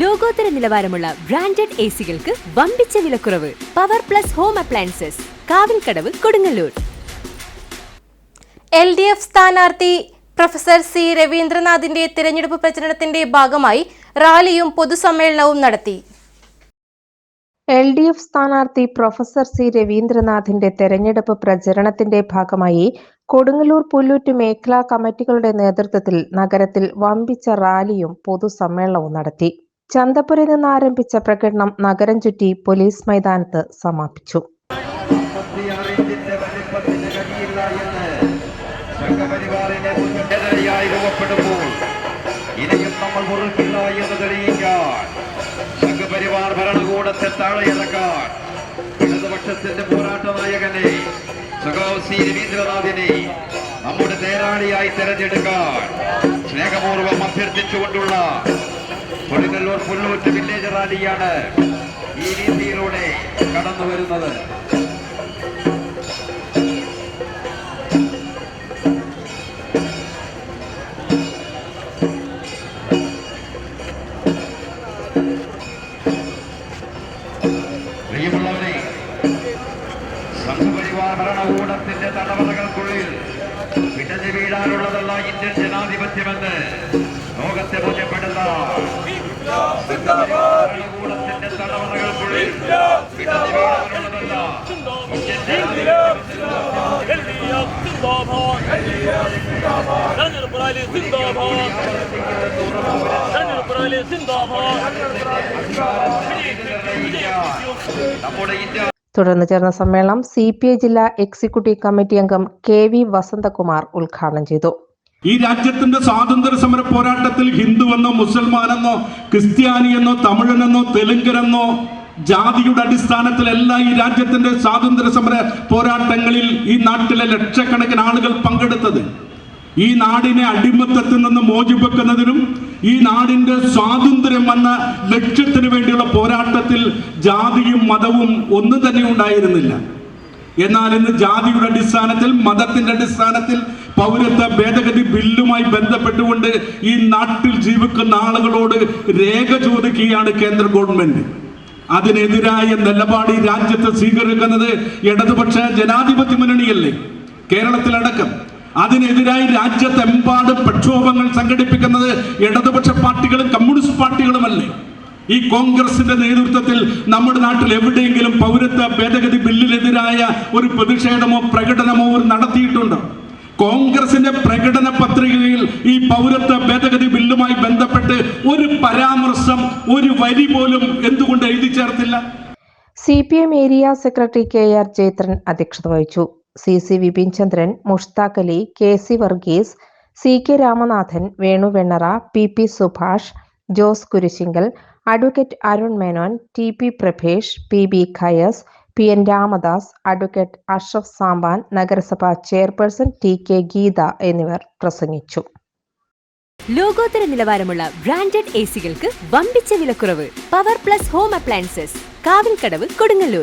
ലോകോത്തര നിലവാരമുള്ള branded A സികൾക്ക് വമ്പിച്ച വിലക്കുറവ് power plus home appliances Kavilkadavu Kodungallur. L D F സ്ഥാനാർത്ഥി പ്രൊഫസർ സി രവീന്ദ്രനാഥിന്റെ തിരഞ്ഞെടുപ്പ് പ്രചരണത്തിന്റെ ഭാഗമായി റാലിയും പൊതുസമ്മേളനവും നടത്തി. എൽ ഡി എഫ് സ്ഥാനാർത്ഥി പ്രൊഫസർ സി രവീന്ദ്രനാഥിന്റെ തെരഞ്ഞെടുപ്പ് പ്രചരണത്തിന്റെ ഭാഗമായി കൊടുങ്ങല്ലൂർ പുല്ലൂറ്റ് മേഖലാ കമ്മിറ്റികളുടെ നേതൃത്വത്തിൽ നഗരത്തിൽ വമ്പിച്ച റാലിയും പൊതുസമ്മേളനവും നടത്തി. ചന്തപ്പുരയിൽ നിന്ന് ആരംഭിച്ച പ്രകടനം നഗരം ചുറ്റി പോലീസ് മൈതാനത്ത് സമാപിച്ചു. ഇനിയും നമ്മൾ മുറുക്കില്ല എന്ന് തെളിയിക്കാൻ സംഘപരിവാർ ഭരണകൂടത്തെ താഴെയിറക്കാൻ ഇടതുപക്ഷത്തിന്റെ പോരാട്ട നായകനെ സഖാവ് രവീന്ദ്രനാഥിനെ നമ്മുടെ നേരാളിയായി തെരഞ്ഞെടുക്കാൻ സ്നേഹപൂർവം അഭ്യർത്ഥിച്ചുകൊണ്ടുള്ള കൊടുങ്ങല്ലൂർ പുല്ലൂറ്റ് വില്ലേജ് റാലിയാണ് ഈ രീതിയിലൂടെ കടന്നു വരുന്നത്. പ്രിയമുള്ളവരെ സംഘപരിവാർ ഭരണകൂടത്തിന്റെ തടവറകൾക്കുള്ളിൽ പിടഞ്ഞു വീഴാനുള്ളതല്ല ഇന്ത്യൻ ജനാധിപത്യമെന്ന് ലോകത്തെ തുടർന്ന് ചേർന്ന സമ്മേളനം സി പി ഐ ജില്ലാ എക്സിക്യൂട്ടീവ് കമ്മിറ്റി അംഗം കെ വി വസന്തകുമാർ ഉദ്ഘാടനം ചെയ്തു. ഈ രാജ്യത്തിന്റെ സ്വാതന്ത്ര്യ സമര പോരാട്ടത്തിൽ ഹിന്ദുവെന്നോ മുസൽമാനെന്നോ ക്രിസ്ത്യാനിയെന്നോ തമിഴനെന്നോ തെലുങ്കനെന്നോ ജാതിയുടെ അടിസ്ഥാനത്തിലല്ല ഈ രാജ്യത്തിന്റെ സ്വാതന്ത്ര്യ സമര പോരാട്ടങ്ങളിൽ ഈ നാട്ടിലെ ലക്ഷക്കണക്കിന് ആളുകൾ പങ്കെടുത്തത്. ഈ നാടിനെ അടിമത്തത്തിൽ നിന്ന് മോചിപ്പിക്കുന്നതിനും ഈ നാടിന്റെ സ്വാതന്ത്ര്യം എന്ന ലക്ഷ്യത്തിന് വേണ്ടിയുള്ള പോരാട്ടത്തിൽ ജാതിയും മതവും ഒന്നും തന്നെ ഉണ്ടായിരുന്നില്ല. എന്നാൽ ഇന്ന് ജാതിയുടെ അടിസ്ഥാനത്തിൽ മതത്തിന്റെ അടിസ്ഥാനത്തിൽ പൗരത്വ ഭേദഗതി ബില്ലുമായി ബന്ധപ്പെട്ടുകൊണ്ട് ഈ നാട്ടിൽ ജീവിക്കുന്ന ആളുകളോട് രേഖ ചോദിക്കുകയാണ് കേന്ദ്ര ഗവൺമെന്റ്. അതിനെതിരായ നിലപാട് ഈ രാജ്യത്ത് സ്വീകരിക്കുന്നത് ഇടതുപക്ഷ ജനാധിപത്യ മുന്നണിയല്ലേ? കേരളത്തിലടക്കം. അതിനെതിരായി രാജ്യത്തെമ്പാടും പ്രക്ഷോഭങ്ങൾ സംഘടിപ്പിക്കുന്നത് ഇടതുപക്ഷ പാർട്ടികളും കമ്മ്യൂണിസ്റ്റ് പാർട്ടികളുമല്ലേ? ഈ കോൺഗ്രസിന്റെ നേതൃത്വത്തിൽ നമ്മുടെ നാട്ടിൽ എവിടെയെങ്കിലും പൗരത്വ ഭേദഗതി ബില്ലിനെതിരായ ഒരു പ്രതിഷേധമോ പ്രകടനമോ നടത്തിയിട്ടുണ്ടോ? കോൺഗ്രസിന്റെ പ്രകടന പത്രികയിൽ ഈ പൗരത്വ ഭേദഗതി ബില്ലുമായി ബന്ധപ്പെട്ട് ഒരു പരാമർശം ഒരു വരി പോലും എന്തുകൊണ്ട് എഴുതി ചേർത്തില്ല? C P M area secretary K R Jayathran അധ്യക്ഷത വഹിച്ചു. C C Vipin Chandran Mushtaq Ali K C Varghese C K Ramanathan Venu Vennara P P Subhash Jose Kurisinkal advocate Arun Menon T P Prabhesh P B Khayas P N Ramadas advocate Ashraf Sampan നഗരസഭാ chairperson T K Geetha എന്നിവർ പ്രസംഗിച്ചു. ലോകോത്തര നിലവാരമുള്ള branded സികൾക്ക് വമ്പിച്ച വിലക്കുറവ്. Power plus home appliances Kavilkadavu Kodungallur.